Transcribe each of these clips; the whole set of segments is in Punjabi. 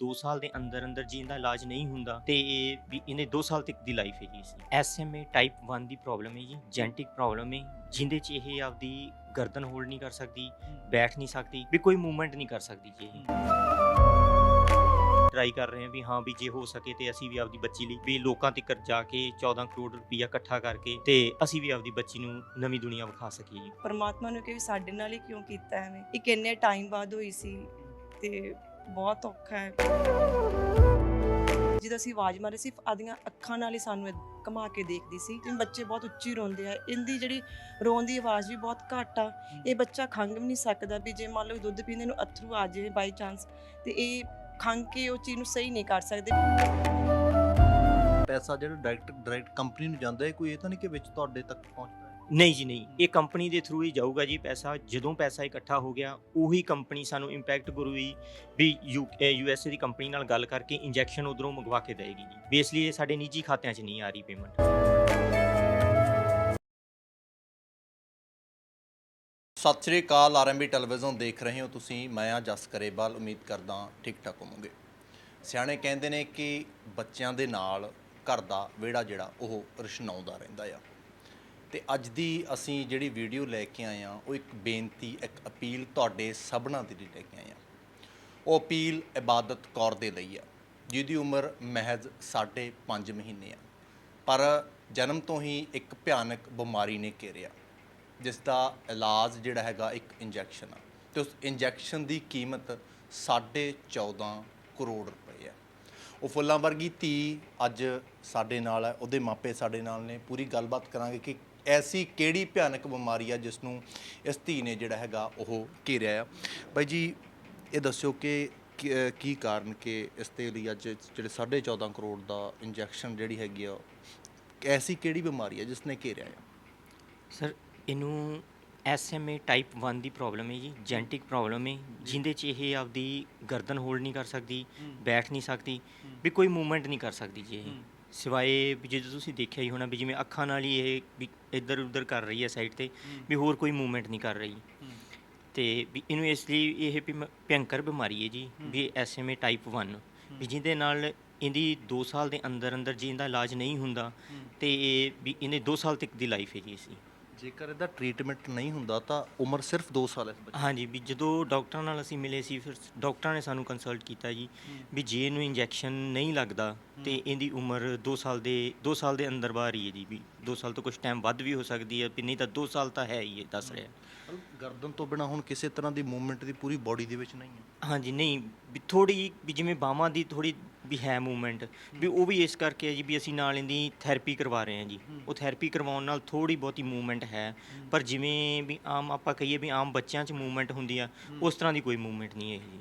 2 ਸਾਲ ਦੇ ਅੰਦਰ ਅੰਦਰ ਜੀ ਇਹਦਾ ਇਲਾਜ ਨਹੀਂ ਹੁੰਦਾ ਤੇ ਇਹ ਵੀ ਇਹਨੇ 2 ਸਾਲ ਤੱਕ ਦੀ ਲਾਈਫ ਹੈ ਜੀ ਇਸ ਐਸਐਮਏ ਟਾਈਪ 1 ਦੀ ਪ੍ਰੋਬਲਮ ਹੈ ਜੀ ਜੈਨੇਟਿਕ ਪ੍ਰੋਬਲਮ ਹੈ ਜਿੰਦੇ ਚ ਇਹ ਆਪਦੀ ਗਰਦਨ ਹੋਲਡ ਨਹੀਂ ਕਰ ਸਕਦੀ, ਬੈਠ ਨਹੀਂ ਸਕਦੀ, ਵੀ ਕੋਈ ਮੂਵਮੈਂਟ ਨਹੀਂ ਕਰ ਸਕਦੀ ਜੀ ਇਹ। ਟਰਾਈ ਕਰ ਰਹੇ ਹਾਂ ਵੀ ਹਾਂ ਵੀ ਜੇ ਹੋ ਸਕੇ ਤੇ ਅਸੀਂ ਵੀ ਆਪਦੀ ਬੱਚੀ ਲਈ, ਵੀ ਲੋਕਾਂ ਤੱਕ ਜਾ ਕੇ 14 ਕਰੋੜ ਰੁਪਈਆ ਇਕੱਠਾ ਕਰਕੇ ਤੇ ਅਸੀਂ ਵੀ ਆਪਦੀ ਬੱਚੀ ਨੂੰ ਨਵੀਂ ਦੁਨੀਆ ਵਿਖਾ ਸਕੀਏ। ਪਰਮਾਤਮਾ ਨੂੰ ਕਿ ਵੀ ਸਾਡੇ ਨਾਲ ਹੀ ਕਿਉਂ ਕੀਤਾ ਐਵੇਂ? ਇੱਕ ਇੰਨੇ ਟਾਈਮ ਬਾਅਦ ਹੋਈ ਸੀ ਤੇ ਬਹੁਤ ਔਖਾ ਹੈ। ਜਦੋਂ ਅਸੀਂ ਆਵਾਜ਼ ਮਾਰੇ ਸੀ ਆਦੀਆਂ ਅੱਖਾਂ ਨਾਲ ਹੀ ਸਾਨੂੰ ਇਹ ਕੇ ਦੇਖਦੀ ਸੀ। ਤੇ ਬੱਚੇ ਬਹੁਤ ਉੱਚੀ ਰੋਂਦੇ ਆ। ਇਹਦੀ ਜਿਹੜੀ ਰੋਣ ਦੀ ਆਵਾਜ਼ ਵੀ ਬਹੁਤ ਘੱਟ ਆ। ਇਹ ਬੱਚਾ ਖੰਘ ਵੀ ਨਹੀਂ ਸਕਦਾ ਵੀ ਜੇ ਮੰਨ ਲਓ ਦੁੱਧ ਪੀਂਦੇ ਨੂੰ ਅਥਰੂ ਆ ਜਾਵੇ ਬਾਈ ਚਾਂਸ ਤੇ ਇਹ ਖੰਘ ਕੇ ਉਹ ਚੀਜ਼ ਨੂੰ ਸਹੀ ਨਹੀਂ ਕਰ ਸਕਦੇ। ਪੈਸਾ ਜਿਹੜਾ ਡਾਇਰੈਕਟ ਡਾਇਰੈਕਟ ਕੰਪਨੀ ਨੂੰ ਜਾਂਦਾ ਹੈ ਕੋਈ ਇਹ ਤਾਂ ਨਹੀਂ ਕਿ ਵਿੱਚ ਤੁਹਾਡੇ ਤੱਕ ਪਹੁੰਚਦਾ। ਹੈ ਨਹੀਂ ਜੀ, ਨਹੀਂ। ਇਹ ਕੰਪਨੀ ਦੇ ਥਰੂ ਹੀ ਜਾਊਗਾ ਜੀ ਪੈਸਾ। ਜਦੋਂ ਪੈਸਾ ਇਕੱਠਾ ਹੋ ਗਿਆ, ਉਹੀ ਕੰਪਨੀ ਸਾਨੂੰ ਇੰਪੈਕਟ ਗੁਰੂ ਵੀ ਵੀ ਯੂ ਐਸ ਏ ਦੀ ਕੰਪਨੀ ਨਾਲ ਗੱਲ ਕਰਕੇ ਇੰਜੈਕਸ਼ਨ ਉਧਰੋਂ ਮੰਗਵਾ ਕੇ ਦੇਗੀ ਜੀ। ਬੇਸਲੀ ਇਹ ਸਾਡੇ ਨਿੱਜੀ ਖਾਤਿਆਂ 'ਚ ਨਹੀਂ ਆ ਰਹੀ ਪੇਮੈਂਟ ਸਤਿ ਸ੍ਰੀ ਅਕਾਲ ਆਰਐਮਬੀ ਟੈਲੀਵਿਜ਼ਨ ਦੇਖ ਰਹੇ ਹੋ ਤੁਸੀਂ। ਮੈਂ ਆ ਜਸ ਕਰੇਵਾਲ, ਉਮੀਦ ਕਰਦਾ ਠੀਕ ਠਾਕ ਹੋਵੋਗੇ। ਸਿਆਣੇ ਕਹਿੰਦੇ ਨੇ ਕਿ ਬੱਚਿਆਂ ਦੇ ਨਾਲ ਘਰ ਦਾ ਵਿਹੜਾ ਜਿਹੜਾ, ਉਹ ਰਸ਼ਨਾਉਂਦਾ ਰਹਿੰਦਾ ਆ। ਤੇ ਅੱਜ ਦੀ ਅਸੀਂ ਜਿਹੜੀ ਵੀਡੀਓ ਲੈ ਕੇ ਆਏ ਆ ਉਹ ਇੱਕ ਬੇਨਤੀ, ਇੱਕ ਅਪੀਲ ਤੁਹਾਡੇ ਸਭਨਾਂ ਦੇ ਲਈ ਲੈ ਕੇ ਆਏ ਆ ਉਹ ਅਪੀਲ ਇਬਾਦਤ ਕੌਰ ਦੇ ਲਈ ਆ, ਜਿਹਦੀ ਉਮਰ ਮਹਿਜ਼ 5.5 ਮਹੀਨੇ ਆ। ਪਰ ਜਨਮ ਤੋਂ ਹੀ ਇੱਕ ਭਿਆਨਕ ਬਿਮਾਰੀ ਨੇ ਘੇਰਿਆ, ਜਿਸ ਦਾ ਇਲਾਜ ਜਿਹੜਾ ਹੈਗਾ ਇੱਕ ਇੰਜੈਕਸ਼ਨ ਆ। ਤੇ ਉਸ ਇੰਜੈਕਸ਼ਨ ਦੀ ਕੀਮਤ 14.5 ਕਰੋੜ ਰੁਪਏ ਆ। ਉਹ ਫੁੱਲਾਂ ਵਰਗੀ ਧੀ ਅੱਜ ਸਾਡੇ ਨਾਲ ਹੈ ਉਹਦੇ ਮਾਪੇ ਸਾਡੇ ਨਾਲ ਨੇ, ਪੂਰੀ ਗੱਲਬਾਤ ਕਰਾਂਗੇ ਕਿ ਐਸੀ ਕਿਹੜੀ ਭਿਆਨਕ ਬਿਮਾਰੀ ਆ ਜਿਸ ਨੂੰ ਇਸ ਧੀ ਨੇ ਜਿਹੜਾ ਹੈਗਾ ਉਹ ਘੇਰਿਆ ਆ? ਬਾਈ ਜੀ ਇਹ ਦੱਸਿਓ ਕਿ ਕੀ- ਕੀ ਕਾਰਨ ਕਿ ਇਸ ਦੇ ਲਈ ਅੱਜ ਜਿਹੜੇ 14.5 ਕਰੋੜ ਦਾ ਇੰਜੈਕਸ਼ਨ ਜਿਹੜੀ ਹੈਗੀ ਆ ਐਸੀ ਕਿਹੜੀ ਬਿਮਾਰੀ ਆ ਜਿਸ ਨੇ ਘੇਰਿਆ ਆ? ਸਰ ਇਹਨੂੰ ਐਸਐਮਏ ਟਾਈਪ 1 ਦੀ ਪ੍ਰੋਬਲਮ ਹੈ ਜੀ ਜੈਨੇਟਿਕ ਪ੍ਰੋਬਲਮ ਹੈ ਜਿੰਦੇ ਚ ਇਹ ਆਪਦੀ ਗਰਦਨ ਹੋਲਡ ਨਹੀਂ ਕਰ ਸਕਦੀ ਬੈਠ ਨਹੀਂ ਸਕਦੀ ਵੀ ਕੋਈ ਮੂਵਮੈਂਟ ਨਹੀਂ ਕਰ ਸਕਦੀ ਜੀ ਇਹ। ਸਿਵਾਏ ਵੀ ਜਦੋਂ ਤੁਸੀਂ ਦੇਖਿਆ ਹੀ ਹੋਣਾ ਵੀ ਜਿਵੇਂ ਅੱਖਾਂ ਨਾਲ ਹੀ ਇਹ ਵੀ ਇੱਧਰ ਉੱਧਰ ਕਰ ਰਹੀ ਹੈ ਸਾਈਡ ਤੇ ਵੀ ਹੋਰ ਕੋਈ ਮੂਵਮੈਂਟ ਨਹੀਂ ਕਰ ਰਹੀ। ਤੇ ਵੀ ਇਹਨੂੰ ਇਸ ਲਈ ਇਹ ਵੀ ਮ- ਭਿਅੰਕਰ ਬਿਮਾਰੀ ਹੈ ਜੀ ਵੀ ਐਸਐਮਏ ਟਾਈਪ 1 ਵੀ ਜਿਹਦੇ ਨਾਲ ਇਹਦੀ 2 ਸਾਲ ਦੇ ਅੰਦਰ ਅੰਦਰ ਜੀ ਇਹਦਾ ਇਲਾਜ ਨਹੀਂ ਹੁੰਦਾ ਤੇ ਇਹ ਵੀ ਇਹਨੇ 2 ਸਾਲ ਤੱਕ ਦੀ ਲਾਈਫ ਹੈ ਜੀ ਇਸਦੀ ਜੇਕਰ ਇਹਦਾ ਟ੍ਰੀਟਮੈਂਟ ਨਹੀਂ ਹੁੰਦਾ ਤਾਂ ਉਮਰ ਸਿਰਫ 2 ਸਾਲ ਹੈ ਇਸ ਬੱਚੇ ਹਾਂਜੀ ਵੀ ਜਦੋਂ ਡਾਕਟਰਾਂ ਨਾਲ ਅਸੀਂ ਮਿਲੇ ਸੀ ਫਿਰ ਡਾਕਟਰਾਂ ਨੇ ਸਾਨੂੰ ਕੰਸਲਟ ਕੀਤਾ ਜੀ ਵੀ ਜੇ ਇਹਨੂੰ ਇੰਜੈਕਸ਼ਨ ਨਹੀਂ ਲੱਗਦਾ ਤੇ ਇਹਦੀ ਉਮਰ 2 ਸਾਲ ਦੇ 2 ਸਾਲ ਦੇ ਅੰਦਰ ਬਾਹਰ ਹੀ ਹੈ ਜੀ ਵੀ 2 ਸਾਲ ਤੋਂ ਕੁਝ ਟਾਈਮ ਵੱਧ ਵੀ ਹੋ ਸਕਦੀ ਹੈ ਵੀ ਨਹੀਂ ਤਾਂ 2 ਸਾਲ ਤਾਂ ਹੈ ਹੀ ਇਹ ਦੱਸ ਰਿਹਾ। ਮਤਲਬ ਗਰਦਨ ਤੋਂ ਬਿਨਾ ਹੁਣ ਕਿਸੇ ਤਰ੍ਹਾਂ ਦੀ ਮੂਵਮੈਂਟ ਦੀ ਪੂਰੀ ਬਾਡੀ ਦੇ ਵਿੱਚ ਨਹੀਂ ਹੈ। ਹਾਂਜੀ ਨਹੀਂ ਵੀ ਥੋੜੀ ਵੀ ਜਿਵੇਂ ਬਾਹਾਂ ਦੀ ਥੋੜੀ ਵੀ ਹੈ ਮੂਵਮੈਂਟ ਵੀ ਉਹ ਵੀ ਇਸ ਕਰਕੇ ਹੈ ਜੀ ਵੀ ਅਸੀਂ ਨਾਲ ਇਹਦੀ ਥੈਰੇਪੀ ਕਰਵਾ ਰਹੇ ਹਾਂ ਜੀ। ਉਹ ਥੈਰੇਪੀ ਕਰਵਾਉਣ ਨਾਲ ਥੋੜੀ ਬਹੁਤੀ ਮੂਵਮੈਂਟ ਹੈ ਪਰ ਜਿਵੇਂ ਵੀ ਆਮ ਆਪਾਂ ਕਹੀਏ ਵੀ ਆਮ ਬੱਚਿਆਂ 'ਚ ਮੂਵਮੈਂਟ ਹੁੰਦੀ ਆ ਉਸ ਤਰ੍ਹਾਂ ਦੀ ਕੋਈ ਮੂਵਮੈਂਟ ਨਹੀਂ ਹੈ ਜੀ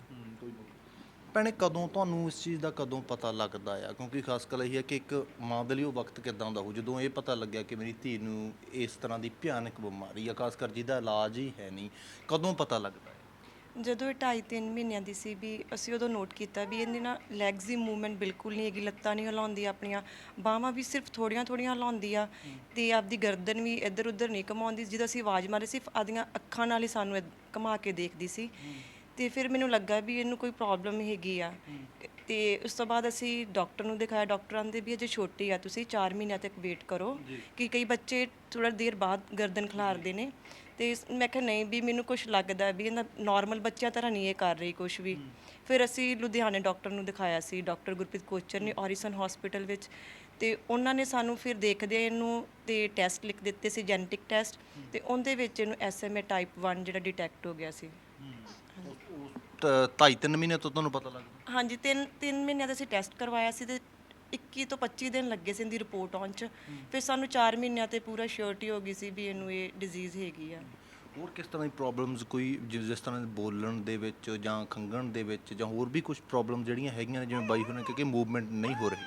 ਭੈਣੇ ਕਦੋਂ ਤੁਹਾਨੂੰ ਇਸ ਚੀਜ਼ ਦਾ ਕਦੋਂ ਪਤਾ ਲੱਗਦਾ ਆ? ਕਿਉਂਕਿ ਖਾਸ ਗੱਲ ਇਹ ਹੈ ਕਿ ਇੱਕ ਮਾਂ ਦੇ ਲਈ ਉਹ ਵਕਤ ਕਿਦਾਂ ਦਾ ਹੋ ਜਦੋਂ ਇਹ ਪਤਾ ਲੱਗਿਆ ਕਿ ਮੇਰੀ ਧੀ ਨੂੰ ਇਸ ਤਰ੍ਹਾਂ ਦੀ ਭਿਆਨਕ ਬਿਮਾਰੀ ਆ ਖਾਸ ਕਰ ਜਿਹਦਾ ਇਲਾਜ ਹੀ ਹੈ ਨਹੀਂ ਕਦੋਂ ਪਤਾ ਲੱਗਦਾ? ਹੈ ਜਦੋਂ ਇਹ ਢਾਈ ਤਿੰਨ ਮਹੀਨਿਆਂ ਦੀ ਸੀ ਵੀ ਅਸੀਂ ਉਦੋਂ ਨੋਟ ਕੀਤਾ ਵੀ ਇਹਦੀ ਨਾ ਲੈਗਸ ਦੀ ਮੂਵਮੈਂਟ ਬਿਲਕੁਲ ਨਹੀਂ ਹੈਗੀ, ਲੱਤਾਂ ਨਹੀਂ ਹਿਲਾਉਂਦੀ ਆਪਣੀਆਂ, ਬਾਹਾਂ ਵੀ ਸਿਰਫ ਥੋੜੀਆਂ ਥੋੜੀਆਂ ਹਿਲਾਉਂਦੀ ਆ ਤੇ ਆਪਦੀ ਗਰਦਨ ਵੀ ਇੱਧਰ ਉੱਧਰ ਨਹੀਂ ਘਮਾਉਂਦੀ, ਜਦੋਂ ਅਸੀਂ ਆਵਾਜ਼ ਮਾਰੇ, ਸਿਰਫ ਆਦੀਆਂ ਅੱਖਾਂ ਨਾਲ ਹੀ ਸਾਨੂੰ ਇਹ ਘੁਮਾ ਕੇ ਦੇਖਦੀ ਸੀ। ਤੇ ਫਿਰ ਮੈਨੂੰ ਲੱਗਾ ਵੀ ਇਹਨੂੰ ਕੋਈ ਪ੍ਰੋਬਲਮ ਹੈਗੀ ਆ। ਤੇ ਉਸ ਤੋਂ ਬਾਅਦ ਅਸੀਂ ਡਾਕਟਰ ਨੂੰ ਦਿਖਾਇਆ। ਡਾਕਟਰ ਆਂਦੇ ਵੀ ਅਜੇ ਛੋਟੀ ਆ ਤੁਸੀਂ 4 ਮਹੀਨਿਆਂ ਤੱਕ ਵੇਟ ਕਰੋ ਕਿ ਕਈ ਬੱਚੇ ਥੋੜਾ ਦੇਰ ਬਾਅਦ ਗਰਦਨ ਖਿਲਾਰਦੇ ਨੇ। ਤੇ ਮੈਂ ਕਿਹਾ ਨਹੀਂ ਵੀ ਮੈਨੂੰ ਕੁਝ ਲੱਗਦਾ ਵੀ ਇਹਦਾ ਨਾਰਮਲ ਬੱਚਿਆਂ ਤਰ੍ਹਾਂ ਨਹੀਂ ਇਹ ਕਰ ਰਹੀ ਕੁਝ ਵੀ। ਫਿਰ ਅਸੀਂ ਲੁਧਿਆਣੇ ਡਾਕਟਰ ਨੂੰ ਦਿਖਾਇਆ ਸੀ। ਡਾਕਟਰ ਗੁਰਪ੍ਰੀਤ ਕੋਚਰ ਨੇ ਔਰੀਸਨ ਹਸਪੀਟਲ ਵਿੱਚ। ਤੇ ਉਹਨਾਂ ਨੇ ਸਾਨੂੰ ਫਿਰ ਦੇਖਦੇ ਇਹਨੂੰ ਤੇ ਟੈਸਟ ਲਿਖ ਦਿੱਤੇ ਸੀ ਜੈਨੇਟਿਕ ਟੈਸਟ ਤੇ ਉਹਦੇ ਵਿੱਚ ਇਹਨੂੰ ਐਸਐਮਏ ਟਾਈਪ 1 ਜਿਹੜਾ ਡਿਟੈਕਟ ਹੋ ਗਿਆ ਸੀ। ਢਾਈ ਤਿੰਨ ਮਹੀਨੇ ਤੋਂ ਤੁਹਾਨੂੰ ਪਤਾ ਲੱਗਦਾ ਹਾਂਜੀ ਤਿੰਨ ਤਿੰਨ ਮਹੀਨਿਆਂ ਦਾ ਅਸੀਂ ਟੈਸਟ ਕਰਵਾਇਆ ਸੀ ਤੇ 21 ਤੋਂ 25 ਦਿਨ ਲੱਗੇ ਸੀ ਇਹਦੀ ਰਿਪੋਰਟ ਆਉਣ ਚ। ਫਿਰ ਸਾਨੂੰ 4 ਮਹੀਨਿਆਂ ਤੇ ਪੂਰਾ ਸ਼ੋਰਟੀ ਹੋ ਗਈ ਸੀ ਵੀ ਇਹਨੂੰ ਇਹ ਡਿਜ਼ੀਜ਼ ਹੈਗੀ ਆ। ਹੋਰ ਕਿਸ ਤਰ੍ਹਾਂ ਦੀ ਪ੍ਰੋਬਲਮਸ ਕੋਈ ਜਿ- ਜਿਸ ਤਰ੍ਹਾਂ ਦੇ ਬੋਲਣ ਦੇ ਵਿੱਚ ਜਾਂ ਖੰਗਣ ਦੇ ਵਿੱਚ ਜਾਂ ਹੋਰ ਵੀ ਕੁਝ ਪ੍ਰੋਬਲਮ ਜਿਹੜੀਆਂ ਹੈਗੀਆਂ ਨੇ ਜਿਵੇਂ ਬਾਈ ਹੋਣੇ ਕਿਉਂਕਿ ਮੂਵਮੈਂਟ ਨਹੀਂ ਹੋ ਰਹੀ?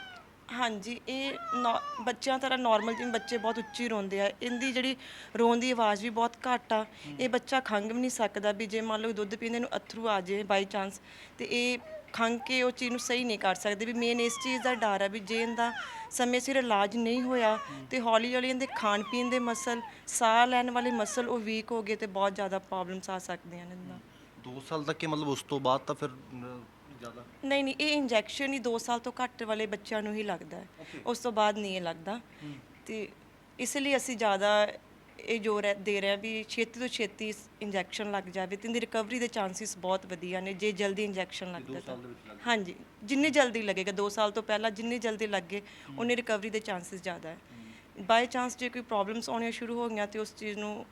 ਹਾਂਜੀ ਇਹ ਨੌ- ਬੱਚਿਆਂ ਤਰ੍ਹਾਂ ਨਾਰਮਲ ਜਿਵੇਂ ਬੱਚੇ ਬਹੁਤ ਉੱਚੀ ਰੋਂਦੇ ਆ, ਇਹਦੀ ਜਿਹੜੀ ਰੋਣ ਦੀ ਆਵਾਜ਼ ਵੀ ਬਹੁਤ ਘੱਟ ਆ। ਇਹ ਬੱਚਾ ਖੰਘ ਵੀ ਨਹੀਂ ਸਕਦਾ ਵੀ ਜੇ ਮੰਨ ਲਓ ਦੁੱਧ ਪੀਂਦੇ ਨੂੰ ਅਥਰੂ ਆ ਜਾਏ ਬਾਈ ਚਾਂਸ ਤੇ ਇਹ ਖੰਘ ਕੇ ਉਹ ਚੀਜ਼ ਨੂੰ ਸਹੀ ਨਹੀਂ ਕਰ ਸਕਦੇ। ਵੀ ਮੇਨ ਇਸ ਚੀਜ਼ ਦਾ ਡਰ ਆ ਵੀ ਜੇ ਇਹਦਾ ਸਮੇਂ ਸਿਰ ਇਲਾਜ ਨਹੀਂ ਹੋਇਆ ਤੇ ਹੌਲੀ ਹੌਲੀ ਇਹਦੇ ਖਾਣ ਪੀਣ ਦੇ ਮਸਲ, ਸਾਹ ਲੈਣ ਵਾਲੇ ਮਸਲ ਉਹ ਵੀਕ ਹੋ ਗਏ ਤੇ ਬਹੁਤ ਜ਼ਿਆਦਾ ਪ੍ਰੋਬਲਮਸ ਆ ਸਕਦੀਆਂ ਨੇ ਇਹਦੇ 2 ਸਾਲ ਤੱਕ ਕਿ ਮਤਲਬ ਉਸ ਤੋਂ ਬਾਅਦ ਤਾਂ ਫਿਰ ਜ਼ਿਆਦਾ? ਨਹੀਂ ਨਹੀਂ ਇਹ ਇੰਜੈਕਸ਼ਨ ਹੀ 2 ਸਾਲ ਤੋਂ ਘੱਟ ਵਾਲੇ ਬੱਚਿਆਂ ਨੂੰ ਹੀ ਲੱਗਦਾ ਹੈ। ਉਸ ਤੋਂ ਬਾਅਦ ਨਹੀਂ ਇਹ ਲੱਗਦਾ। ਤੇ ਇਸ ਲਈ ਅਸੀਂ ਜ਼ਿਆਦਾ ਇਹ ਜੋਰ ਹੈ- ਦੇ ਰਹੇ ਹਾਂ ਵੀ ਛੇਤੀ ਤੋਂ ਛੇਤੀ ਇੰਜੈਕਸ਼ਨ ਲੱਗ ਜਾਵੇ ਤੇ ਇਹਦੀ ਰਿਕਵਰੀ ਦੇ ਚਾਂਸਸ ਬਹੁਤ ਵਧੀਆ ਨੇ ਜੇ ਜਲਦੀ ਇੰਜੈਕਸ਼ਨ ਲੱਗਦਾ ਤਾਂ। ਹਾਂਜੀ ਜਿੰਨੀ ਜਲਦੀ ਲੱਗੇਗਾ 2 ਸਾਲ ਤੋਂ ਪਹਿਲਾਂ ਜਿੰਨੀ ਜਲਦੀ ਲੱਗੇ ਉਨੀ ਰਿਕਵਰੀ ਦੇ ਚਾਂਸਸ ਜ਼ਿਆਦਾ ਹੈ। ਬਾਈ ਚਾਂਸ ਜੇ ਕੋਈ ਪ੍ਰੋਬਲਮਸ ਆਉਣੀਆਂ ਸ਼ੁਰੂ ਹੋ ਗਈਆਂ ਤੇ ਉਸ ਚੀਜ਼ ਨੂੰ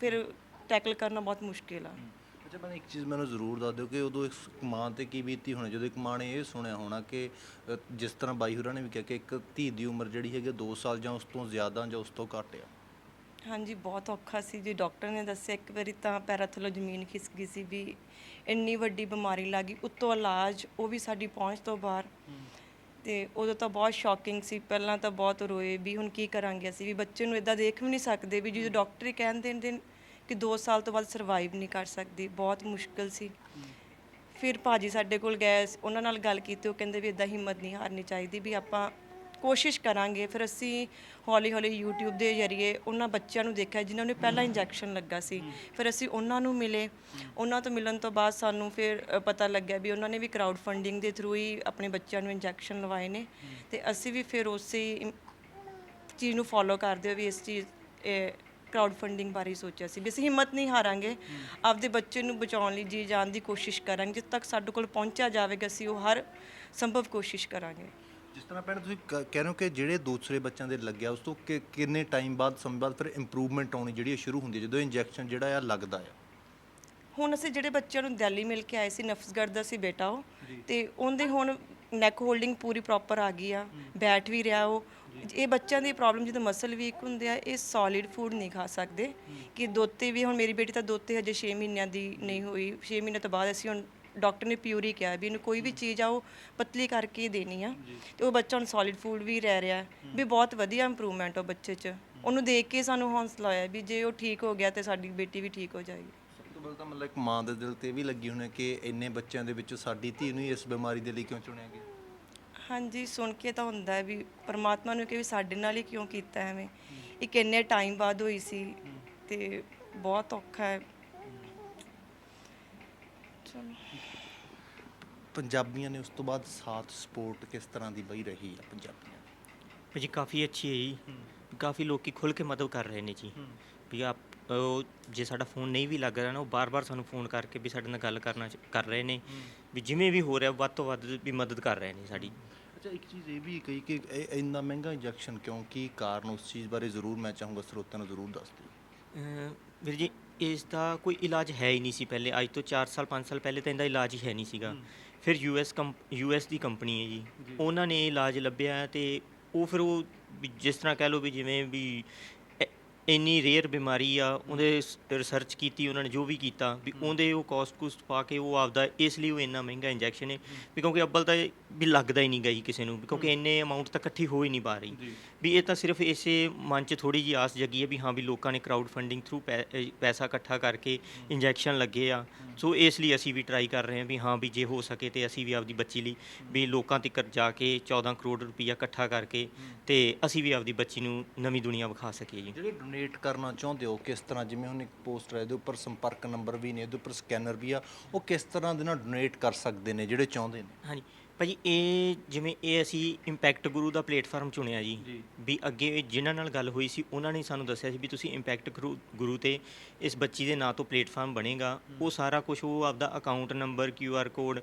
ਫਿਰ ਟੈਕਲ ਕਰਨਾ ਬਹੁਤ ਮੁਸ਼ਕਿਲ ਆ। ਅੱਛਾ ਮੈਨੂੰ ਇੱਕ ਚੀਜ਼ ਮੈਨੂੰ ਜ਼ਰੂਰ ਦੱਸ ਦਿਓ ਕਿ ਉਦੋਂ ਇਸ ਮਾਂ ਤੇ ਕੀ ਬੀਤੀ ਹੋਣੀ ਜਦੋਂ ਇੱਕ ਮਾਂ ਨੇ ਇਹ ਸੁਣਿਆ ਹੋਣਾ ਕਿ ਅ, ਜਿਸ ਤਰ੍ਹਾਂ ਬਾਈ ਹੋਰਾਂ ਨੇ ਵੀ ਕਿਹਾ ਕਿ ਇੱਕ ਧੀ ਦੀ ਉਮਰ ਜਿਹੜੀ ਹੈਗੀ 2 ਸਾਲ ਜਾਂ ਉਸ ਤੋਂ ਜ਼ਿਆਦਾ ਜਾਂ ਉਸ ਤੋਂ ਘੱਟ ਆ। ਹਾਂਜੀ ਬਹੁਤ ਔਖਾ ਸੀ ਜੀ। ਡਾਕਟਰ ਨੇ ਦੱਸਿਆ ਇੱਕ ਵਾਰੀ ਤਾਂ ਪੈਰਾਂ ਥੱਲੋਂ ਜ਼ਮੀਨ ਖਿਸਕ ਗਈ ਸੀ ਵੀ ਇੰਨੀ ਵੱਡੀ ਬਿਮਾਰੀ ਲੱਗੀ ਉੱਤੋਂ ਇਲਾਜ ਉਹ ਵੀ ਸਾਡੀ ਪਹੁੰਚ ਤੋਂ ਬਾਹਰ। ਤੇ ਉਦੋਂ ਤਾਂ ਬਹੁਤ ਸ਼ੌਕਿੰਗ ਸੀ। ਪਹਿਲਾਂ ਤਾਂ ਬਹੁਤ ਰੋਏ ਵੀ ਹੁਣ ਕੀ ਕਰਾਂਗੇ ਅਸੀਂ? ਵੀ ਬੱਚੇ ਨੂੰ ਇਦਾਂ ਦੇਖ ਵੀ ਨਹੀਂ ਸਕਦੇ ਵੀ ਜਦੋਂ ਡਾਕਟਰ ਹੀ ਕਹਿਣ ਦੇਣ ਨੇ ਕਿ 2 ਸਾਲ ਤੋਂ ਬਾਅਦ ਸਰਵਾਈਵ ਨਹੀਂ ਕਰ ਸਕਦੀ, ਬਹੁਤ ਮੁਸ਼ਕਲ ਸੀ। ਫਿਰ ਭਾਜੀ ਸਾਡੇ ਕੋਲ ਗਏ, ਉਹਨਾਂ ਨਾਲ ਗੱਲ ਕੀਤੀ, ਉਹ ਕਹਿੰਦੇ ਵੀ ਇਦਾਂ ਹਿੰਮਤ ਨਹੀਂ ਹਾਰਨੀ ਚਾਹੀਦੀ ਵੀ ਆਪਾਂ ਕੋਸ਼ਿਸ਼ ਕਰਾਂਗੇ। ਫਿਰ ਅਸੀਂ ਹੌਲੀ ਹੌਲੀ YouTube ਦੇ ਜ਼ਰੀਏ ਉਹਨਾਂ ਬੱਚਿਆਂ ਨੂੰ ਦੇਖਿਆ ਜਿਨ੍ਹਾਂ ਨੂੰ ਪਹਿਲਾਂ ਇੰਜੈਕਸ਼ਨ ਲੱਗਾ ਸੀ। ਫਿਰ ਅਸੀਂ ਉਹਨਾਂ ਨੂੰ ਮਿਲੇ। ਉਹਨਾਂ ਤੋਂ ਮਿਲਣ ਤੋਂ ਬਾਅਦ ਸਾਨੂੰ ਫਿਰ ਪਤਾ ਲੱਗਿਆ ਵੀ ਉਹਨਾਂ ਨੇ ਵੀ ਕਰਾਊਡ ਫੰਡਿੰਗ ਦੇ ਥਰੂ ਹੀ ਆਪਣੇ ਬੱਚਿਆਂ ਨੂੰ ਇੰਜੈਕਸ਼ਨ ਲਵਾਏ ਨੇ। ਤੇ ਅਸੀਂ ਵੀ ਫਿਰ ਉਸੇ ਚੀਜ਼ ਨੂੰ ਫੋਲੋ ਕਰਦੇ ਹੋ ਵੀ ਇਸ ਚੀਜ਼ ਕਰਾਊਡ ਫੰਡਿੰਗ ਬਾਰੇ ਸੋਚਿਆ ਸੀ ਵੀ ਅਸੀਂ ਹਿੰਮਤ ਨਹੀਂ ਹਾਰਾਂਗੇ ਆਪਦੇ ਬੱਚੇ ਨੂੰ ਬਚਾਉਣ ਲਈ ਜੀ ਜਾਨ ਦੀ ਕੋਸ਼ਿਸ਼ ਕਰਾਂਗੇ ਜਿੱਦ ਤੱਕ ਸਾਡੇ ਕੋਲ ਪਹੁੰਚਿਆ ਜਾਵੇਗਾ ਅਸੀਂ ਉਹ ਹਰ ਸੰਭਵ ਕੋਸ਼ਿਸ਼ ਕਰਾਂਗੇ। ਜਿਸ ਤਰ੍ਹਾਂ ਭੈਣ ਤੁਸੀਂ ਕ- ਕਹਿ ਰਹੇ ਹੋ ਕਿ ਜਿਹੜੇ ਦੂਸਰੇ ਬੱਚਿਆਂ ਦੇ ਲੱਗਿਆ ਉਸ ਤੋਂ ਕਿ- ਕਿੰਨੇ ਟਾਈਮ ਬਾਅਦ ਸਮੇਂ ਬਾਅਦ ਫਿਰ ਇੰਪਰੂਵਮੈਂਟ ਆਉਣੀ ਜਿਹੜੀ ਸ਼ੁਰੂ ਹੁੰਦੀ ਹੈ ਜਦੋਂ ਇੰਜੈਕਸ਼ਨ ਜਿਹੜਾ ਆ ਲੱਗਦਾ ਆ? ਹੁਣ ਅਸੀਂ ਜਿਹੜੇ ਬੱਚਿਆਂ ਨੂੰ ਦਿੱਲੀ ਮਿਲ ਕੇ ਆਏ ਸੀ ਨਫਸਗੜ੍ਹ ਦਾ ਸੀ ਬੇਟਾ ਉਹ ਤੇ ਉਹਦੇ ਹੁਣ ਨੈਕ ਹੋਲਡਿੰਗ ਪੂਰੀ ਪ੍ਰੋਪਰ ਆ ਗਈ ਆ ਬੈਠ ਵੀ ਰਿਹਾ ਉਹ ਇਹ ਬੱਚਿਆਂ ਦੀ ਪ੍ਰੋਬਲਮ ਜਦੋਂ ਮਸਲ ਵੀਕ ਹੁੰਦੇ ਆ ਇਹ ਸੋਲਿਡ ਫੂਡ ਨਹੀਂ ਖਾ ਸਕਦੇ। ਕਿ ਦੋਤੇ ਵੀ ਹੁਣ ਮੇਰੀ ਬੇਟੀ ਤਾਂ ਦੋਤੇ ਹਜੇ 6 ਮਹੀਨਿਆਂ ਦੀ ਨਹੀਂ ਹੋਈ। 6 ਮਹੀਨੇ ਤੋਂ ਬਾਅਦ ਅਸੀਂ ਹੁਣ ਡਾਕਟਰ ਨੇ ਪਿਊਰੀ ਕਿਹਾ ਵੀ ਇਹਨੂੰ ਕੋਈ ਵੀ ਚੀਜ਼ ਆ ਉਹ ਪਤਲੀ ਕਰਕੇ ਦੇਣੀ ਆ। ਤੇ ਉਹ ਬੱਚਾ ਹੁਣ ਸੋਲਿਡ ਫੂਡ ਵੀ ਰਹਿ ਰਿਹਾ। ਵੀ ਬਹੁਤ ਵਧੀਆ ਇੰਪਰੂਵਮੈਂਟ ਉਹ ਬੱਚੇ 'ਚ। ਉਹਨੂੰ ਦੇਖ ਕੇ ਸਾਨੂੰ ਹੌਸਲਾ ਆਇਆ ਵੀ ਜੇ ਉਹ ਠੀਕ ਹੋ ਗਿਆ ਤੇ ਸਾਡੀ ਬੇਟੀ ਵੀ ਠੀਕ ਹੋ ਜਾਏਗੀ। ਸਭ ਤੋਂ ਪਹਿਲਾਂ ਤਾਂ ਮਤਲਬ ਇੱਕ ਮਾਂ ਦੇ ਦਿਲ ਤੇ ਇਹ ਵੀ ਲੱਗੀ ਹੋਣੀ ਕਿ ਇੰਨੇ ਬੱਚਿਆਂ ਦੇ ਵਿੱਚੋਂ ਸਾਡੀ ਧੀ ਨੂੰ ਹੀ ਇਸ ਬਿਮਾਰੀ ਦੇ ਲਈ ਕਿਉਂ ਚੁਣਿਆ ਗਿਆ? ਹਾਂਜੀ ਸੁਣ ਕੇ ਤਾਂ ਹੁੰਦਾ ਹੈ ਵੀ ਪਰਮਾਤਮਾ ਨੂੰ ਕਿ ਵੀ ਸਾਡੇ ਨਾਲ ਹੀ ਕਿਉਂ ਕੀਤਾ ਐਵੇਂ। ਇੱਕ ਇੰਨੇ ਟਾਈਮ ਬਾਅਦ ਹੋਈ ਸੀ ਤੇ ਬਹੁਤ ਔਖਾ ਹੈ। ਚਲੋ। ਪੰਜਾਬੀਆਂ ਨੇ ਉਸ ਤੋਂ ਬਾਅਦ ਸਾਥ ਸਪੋਰਟ ਕਿਸ ਤਰ੍ਹਾਂ ਦੀ ਬਈ ਰਹੀ ਆ ਪੰਜਾਬੀਆਂ ਦੀ? ਭਾਜੀ ਕਾਫੀ ਅੱਛੀ ਹੈ ਜੀ। ਕਾਫੀ ਲੋਕੀ ਖੁੱਲ ਕੇ ਮਦਦ ਕਰ ਰਹੇ ਨੇ ਜੀ। ਵੀ ਆਪ ਉਹ ਜੇ ਸਾਡਾ ਫੋਨ ਨਹੀਂ ਵੀ ਲੱਗ ਰਿਹਾ ਨਾ ਉਹ ਬਾਰ-ਬਾਰ ਸਾਨੂੰ ਫੋਨ ਕਰਕੇ ਵੀ ਸਾਡੇ ਨਾਲ ਗੱਲ ਕਰਨਾ ਚ- ਕਰ ਰਹੇ ਨੇ ਵੀ ਜਿਵੇਂ ਵੀ ਹੋ ਰਿਹਾ ਵੱਧ ਤੋਂ ਵੱਧ ਵੀ ਮਦਦ ਕਰ ਰਹੇ ਨੇ ਸਾਡੀ। ਅੱਛਾ ਇੱਕ ਚੀਜ਼ ਇਹ ਵੀ ਕਹੀ ਕਿ ਇਹ ਇੰਨਾ ਮਹਿੰਗਾ ਇੰਜੈਕਸ਼ਨ ਕਿਉਂ ਕੀ ਕਾਰਨ ਉਸ ਚੀਜ਼ ਬਾਰੇ ਜ਼ਰੂਰ ਮੈਂ ਚਾਹੂੰਗਾ ਸਰੋਤਿਆਂ ਨੂੰ ਜ਼ਰੂਰ ਦੱਸ ਦਿਓ। ਅਮ ਵੀਰ ਜੀ ਇਸ ਦਾ ਕੋਈ ਇਲਾਜ ਹੈ ਹੀ ਨਹੀਂ ਸੀ ਪਹਿਲੇ। ਅੱਜ ਤੋਂ 4 ਸਾਲ 5 ਸਾਲ ਪਹਿਲੇ ਤਾਂ ਇਹਦਾ ਇਲਾਜ ਹੀ ਹੈ ਨਹੀਂ ਸੀਗਾ। ਫਿਰ ਯੂਐਸ ਯੂਐਸ ਦੀ ਕੰਪਨੀ ਹੈ ਜੀ। ਉਹਨਾਂ ਨੇ ਇਹ ਇਲਾਜ ਲੱਭਿਆ ਤੇ ਉਹ ਫਿਰ ਉਹ ਵੀ ਜਿਸ ਤਰ੍ਹਾਂ ਕਹਿ ਲਓ ਵੀ ਜਿਵੇਂ ਵੀ ਇੰਨੀ ਰੇਅਰ ਬਿਮਾਰੀ ਆ ਉਹਦੇ ਰਿਸਰਚ ਕੀਤੀ ਉਹਨਾਂ ਨੇ ਜੋ ਵੀ ਕੀਤਾ ਵੀ ਉਹਦੇ ਉਹ ਕਾਸਟ ਕੁਸਟ ਪਾ ਕੇ ਉਹ ਆਪਦਾ ਇਸ ਲਈ ਉਹ ਇੰਨਾ ਮਹਿੰਗਾ ਇੰਜੈਕਸ਼ਨ ਹੈ। ਵੀ ਕਿਉਂਕਿ ਅੱਬਲ ਤਾਂ ਵੀ ਲੱਗਦਾ ਹੀ ਨਹੀਂ ਗਈ ਕਿਸੇ ਨੂੰ ਵੀ ਕਿਉਂਕਿ ਇੰਨੇ ਅਮਾਉਂਟ ਤਾਂ ਇਕੱਠੀ ਹੋ ਹੀ ਨਹੀਂ ਪਾ ਰਹੀ। ਵੀ ਇਹ ਤਾਂ ਸਿਰਫ ਇਸੇ ਮਨ 'ਚ ਥੋੜੀ ਜੀ ਆਸ ਜਗੀ ਹੈ ਵੀ ਹਾਂ ਵੀ ਲੋਕਾਂ ਨੇ ਕਰਾਊਡ ਫੰਡਿੰਗ ਥਰੂ ਪੈਸਾ ਇਕੱਠਾ ਕਰਕੇ ਇੰਜੈਕਸ਼ਨ ਲੱਗੇ ਆ। ਸੋ ਇਸ ਲਈ ਅਸੀਂ ਵੀ ਟਰਾਈ ਕਰ ਰਹੇ ਹਾਂ ਵੀ ਹਾਂ ਵੀ ਜੇ ਹੋ ਸਕੇ ਤੇ ਅਸੀਂ ਵੀ ਆਪਦੀ ਬੱਚੀ ਲਈ ਵੀ ਲੋਕਾਂ ਤੱਕ ਜਾ ਕੇ 14 ਕਰੋੜ ਰੁਪਈਆ ਇਕੱਠਾ ਕਰਕੇ ਤੇ ਅਸੀਂ ਵੀ ਆਪਦੀ ਬੱਚੀ ਨੂੰ ਨਵੀਂ ਦੁਨੀਆ ਵਿਖਾ ਸਕੀਏ ਜੀ। ਡੋਨੇਟ ਕਰਨਾ ਚਾਹੁੰਦੇ ਹੋ ਕਿਸ ਤਰ੍ਹਾਂ? ਜਿਵੇਂ ਹੁਣ ਇੱਕ ਪੋਸਟਰ ਹੈ ਇਹਦੇ ਉੱਪਰ ਸੰਪਰਕ ਨੰਬਰ ਵੀ ਨੇ ਇਹਦੇ ਉੱਪਰ ਸਕੈਨਰ ਵੀ ਆ ਉਹ ਕਿਸ ਤਰ੍ਹਾਂ ਦੇ ਨਾਲ ਡੋਨੇਟ ਕਰ ਸਕਦੇ ਨੇ ਜਿਹੜੇ ਚਾਹੁੰਦੇ ਨੇ? ਹਾਂਜੀ। ਭਾਜੀ ਇਹ ਜਿਵੇਂ ਇਹ ਅਸੀਂ ਇੰਪੈਕਟ ਗੁਰੂ ਦਾ ਪਲੇਟਫਾਰਮ ਚੁਣਿਆ ਜੀ ਵੀ ਅੱਗੇ ਜਿਨ੍ਹਾਂ ਨਾਲ ਗੱਲ ਹੋਈ ਸੀ ਉਹਨਾਂ ਨੇ ਸਾਨੂੰ ਦੱਸਿਆ ਸੀ ਵੀ ਤੁਸੀਂ ਇੰਪੈਕਟ ਗੁਰੂ ਗੁਰੂ ਤੇ ਇਸ ਬੱਚੀ ਦੇ ਨਾਂ ਤੋਂ ਪਲੇਟਫਾਰਮ ਬਣੇਗਾ। ਉਹ ਸਾਰਾ ਕੁਝ ਉਹ ਆਪਦਾ account number Q R code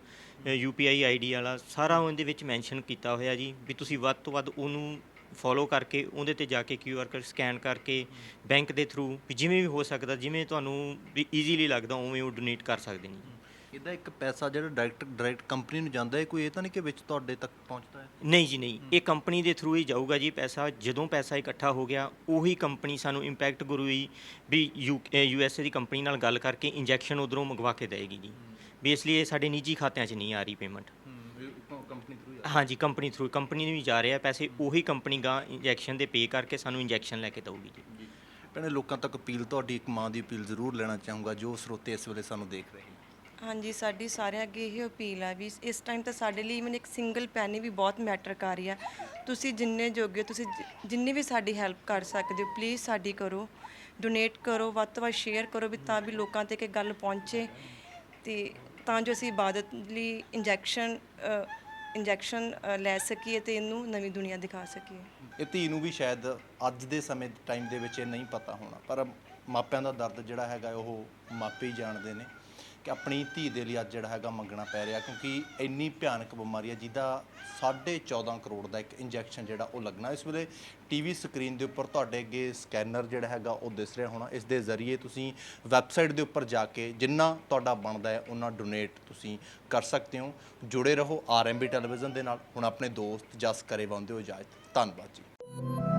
UPI ID ਵਾਲਾ ਸਾਰਾ ਉਹਦੇ ਵਿੱਚ ਮੈਂਸ਼ਨ ਕੀਤਾ ਹੋਇਆ ਜੀ ਵੀ ਤੁਸੀਂ ਵੱਧ ਤੋਂ ਵੱਧ ਉਹਨੂੰ ਫੋਲੋ ਕਰਕੇ ਉਹਦੇ ਤੇ ਜਾ ਕੇ ਕਿਊ ਆਰ ਕੋਡ ਸਕੈਨ ਕਰਕੇ ਬੈਂਕ ਦੇ ਥਰੂ ਵੀ ਜਿਵੇਂ ਵੀ ਹੋ ਸਕਦਾ ਜਿਵੇਂ ਤੁਹਾਨੂੰ ਵੀ ਈਜ਼ੀਲੀ ਲੱਗਦਾ ਉਵੇਂ ਉਹ ਡੋਨੇਟ ਕਰ ਸਕਦੇ ਨੇ। ਜੀ ਇਹਦਾ ਇੱਕ ਪੈਸਾ ਜਿਹੜਾ ਡਾਇਰੈਕਟ ਡਾਇਰੈਕਟ ਕੰਪਨੀ ਨੂੰ ਜਾਂਦਾ ਹੈ ਕੋਈ ਇਹ ਤਾਂ ਨਹੀਂ ਕਿ ਵਿੱਚ ਤੁਹਾਡੇ ਤੱਕ ਪਹੁੰਚਦਾ ਹੈ? ਨਹੀਂ ਜੀ ਨਹੀਂ। ਇਹ ਕੰਪਨੀ ਦੇ ਥਰੂ ਹੀ ਜਾਊਗਾ ਜੀ ਪੈਸਾ ਜਦੋਂ ਪੈਸਾ ਇਕੱਠਾ ਹੋ ਗਿਆ ਉਹੀ ਕੰਪਨੀ ਸਾਨੂੰ ਇੰਪੈਕਟ ਗੁਰੂ ਹੀ ਵੀ ਯੂ ਐਸ ਏ ਦੀ ਕੰਪਨੀ ਨਾਲ ਗੱਲ ਕਰਕੇ ਇੰਜੈਕਸ਼ਨ ਉਧਰੋਂ ਮੰਗਵਾ ਕੇ ਦੇਗੀ ਜੀ। ਵੀ ਇਸ ਲਈ ਇਹ ਸਾਡੇ ਨਿੱਜੀ ਖਾਤਿਆਂ 'ਚ ਨਹੀਂ ਆ ਰਹੀ ਪੇਮੈਂਟ ਹਾਂਜੀ ਕੰਪਨੀ ਥਰੂ ਕੰਪਨੀ ਨੂੰ ਵੀ ਜਾ ਰਿਹਾ ਪੈਸੇ ਉਹੀ ਕੰਪਨੀ ਗਾ ਇੰਜੈਕਸ਼ਨ ਦੇ ਪੇ ਕਰਕੇ ਸਾਨੂੰ ਇੰਜੈਕਸ਼ਨ ਲੈ ਕੇ ਦਊਗੀ ਜੀ। ਭੈਣੇ ਲੋਕਾਂ ਤੱਕ ਅਪੀਲ ਤੁਹਾਡੀ ਇੱਕ ਮਾਂ ਦੀ ਅਪੀਲ ਜ਼ਰੂਰ ਲੈਣਾ ਚਾਹੂੰਗਾ ਜੋ ਸਰੋਤੇ ਇਸ ਵੇਲੇ ਸਾਨੂੰ ਦੇਖ ਰਹੇ ਨੇ। ਹਾਂਜੀ ਸਾਡੀ ਸਾਰਿਆਂ ਅੱਗੇ ਇਹ ਅਪੀਲ ਹੈ ਵੀ ਇਸ ਟਾਈਮ ਤਾਂ ਸਾਡੇ ਲਈ ਮੈਨੂੰ ਇੱਕ ਸਿੰਗਲ ਪੈਨੀ ਵੀ ਬਹੁਤ ਮੈਟਰ ਕਰ ਰਹੀ ਆ। ਤੁਸੀਂ ਜਿੰਨੇ ਜੋਗੇ ਤੁਸੀਂ ਜਿ- ਜਿੰਨੀ ਵੀ ਸਾਡੀ ਹੈਲਪ ਕਰ ਸਕਦੇ ਹੋ ਪਲੀਜ਼ ਸਾਡੀ ਕਰੋ। ਡੋਨੇਟ ਕਰੋ ਵੱਧ ਤੋਂ ਵੱਧ ਸ਼ੇਅਰ ਕਰੋ ਵੀ ਤਾਂ ਵੀ ਲੋਕਾਂ ਤੱਕ ਇਹ ਗੱਲ ਪਹੁੰਚੇ। ਤੇ ਤਾਂ ਜੋ ਅਸੀਂ ਇਬਾਦਤ ਲਈ ਇੰਜੈਕਸ਼ਨ ਇੰਜੈਕਸ਼ਨ ਲੈ ਸਕੀਏ ਤੇ ਇਹਨੂੰ ਨਵੀਂ ਦੁਨੀਆ ਦਿਖਾ ਸਕੀਏ। ਇਹ ਧੀ ਨੂੰ ਵੀ ਸ਼ਾਇਦ ਅੱਜ ਦੇ ਸਮੇਂ ਟਾਈਮ ਦੇ ਵਿੱਚ ਇਹ ਨਹੀਂ ਪਤਾ ਹੋਣਾ, ਪਰ ਮਾਪਿਆਂ ਦਾ ਦਰਦ ਜਿਹੜਾ ਹੈਗਾ, ਉਹ ਮਾਪੇ ਹੀ ਜਾਣਦੇ ਨੇ। ਕਿ ਆਪਣੀ ਧੀ ਦੇ ਲਈ ਅੱਜ ਜਿਹੜਾ ਹੈਗਾ ਮੰਗਣਾ ਪੈ ਰਿਹਾ, ਕਿਉਂਕਿ ਇੰਨੀ ਭਿਆਨਕ ਬਿਮਾਰੀ ਹੈ ਜਿਹਦਾ 14.5 ਕਰੋੜ ਦਾ ਇੱਕ ਇੰਜੈਕਸ਼ਨ ਜਿਹੜਾ ਉਹ ਲੱਗਣਾ। ਇਸ ਵੇਲੇ ਟੀਵੀ ਸਕਰੀਨ ਦੇ ਉੱਪਰ ਤੁਹਾਡੇ ਅੱਗੇ ਸਕੈਨਰ ਜਿਹੜਾ ਹੈਗਾ ਉਹ ਦਿਸ ਰਿਹਾ ਹੋਣਾ। ਇਸ ਦੇ ਜ਼ਰੀਏ ਤੁਸੀਂ ਵੈਬਸਾਈਟ ਦੇ ਉੱਪਰ ਜਾ ਕੇ ਜਿੰਨਾ ਤੁਹਾਡਾ ਬਣਦਾ ਹੈ ਉਹਨਾਂ ਡੋਨੇਟ ਤੁਸੀਂ ਕਰ ਸਕਦੇ ਹੋ। ਜੁੜੇ ਰਹੋ ਆਰਐਮਬੀ ਟੈਲੀਵਿਜ਼ਨ ਦੇ ਨਾਲ। ਹੁਣ ਆਪਣੇ ਦੋਸਤ ਜਸ ਕਰੇ ਬੰਦੇ ਹੋ ਇਜਾਜ਼ਤ। ਧੰਨਵਾਦ ਜੀ।